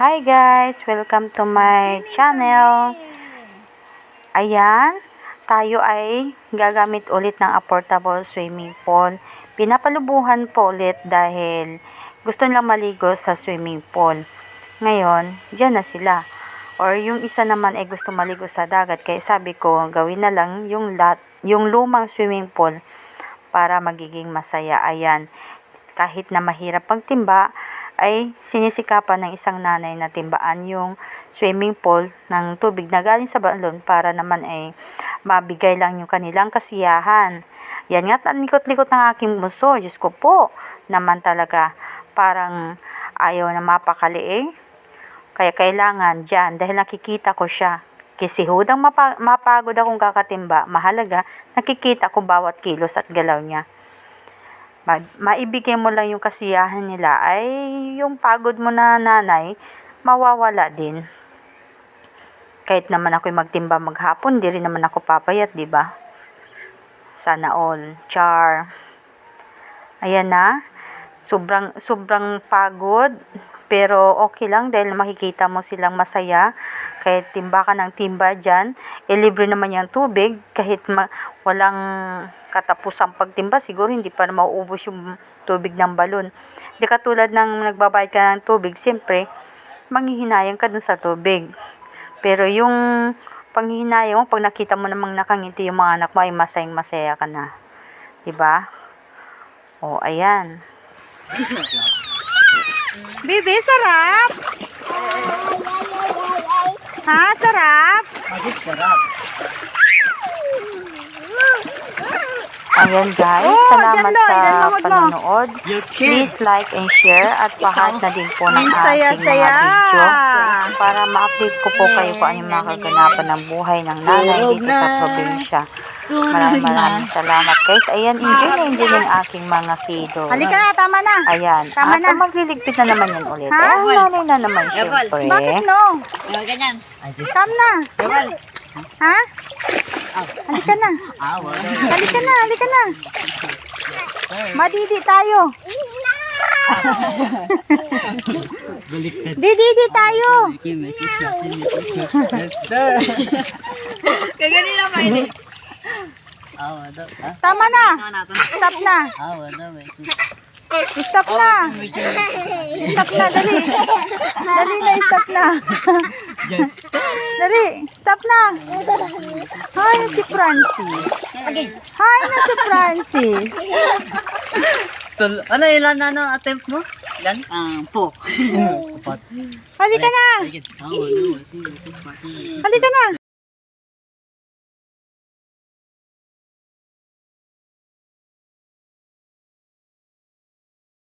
Hi guys! Welcome to my channel. Ayan, tayo ay gagamit ulit ng affordable swimming pool. Pinapalubuhan po ulit dahil gusto nilang maligo sa swimming pool. Ngayon, dyan na sila. Or yung isa naman ay gusto maligo sa dagat. Kaya sabi ko, gawin na lang yung, lat, yung lumang swimming pool para magiging masaya. Ayan, kahit na mahirap pagtimba, ay sinisikapan ng isang nanay na timbaan yung swimming pool ng tubig na galing sa balon para naman ay mabigay lang yung kanilang kasiyahan. Yan nga, likot-likot ng aking muso. Diyos ko po, naman talaga parang ayaw na mapakali eh. Kaya kailangan dyan, dahil nakikita ko siya. Kasi hudang mapa- mapagod akong kakatimba, mahalaga, nakikita ko bawat kilos at galaw niya maibigay mo lang yung kasiyahan nila ay yung pagod mo na nanay mawawala din. Kahit naman ako'y magtimba maghapon di rin naman ako papayat di ba? Sana all. Char. Ayan na. Sobrang sobrang pagod pero okay lang dahil makikita mo silang masaya. Kahit timba ka ng timba dyan e libre naman yung tubig. Kahit ma- walang katapusang pagtimba siguro hindi pa mauubos yung tubig ng balon. Di katulad ng nagbabayad ka ng tubig siyempre manghihinayang ka dun sa tubig. Pero yung panghihinayang mo pag nakita mo namang nakangiti yung mga anak mo ay masayang masaya ka na. Di ba? O ayan Bibi, sarap! Ha, sarap? Ayan guys, Oh, salamat sa panonood. Please like and share at pahat na din po ng aking mga video para ma-update ko po kayo kung anong mga kaganapan ng buhay ng nanay dito sa probinsya. Maraming maraming salamat guys. Ayan, enjoy na enjoy yung aking mga kiddos. Halika na, tama na. Ayan. Tama At na. magliligpit na naman yan ulit. Ha? Ay, nanay na naman syempre. Bakit no? Yung ganyan. Come na. Ha? Halika na. Awa. Halika na, halika na. Madidi tayo. Baliktad. Dididi tayo. Kaganina pa ini. Tama na. Stop na. May- Stop na. Stop na, dali. Dali na, stop na. Yes. Dali, stop na. Hi, si Francis. Hi na si Francis. Ano ilan na ano attempt mo? Ilan? Ah, po. Halika na. Halika na.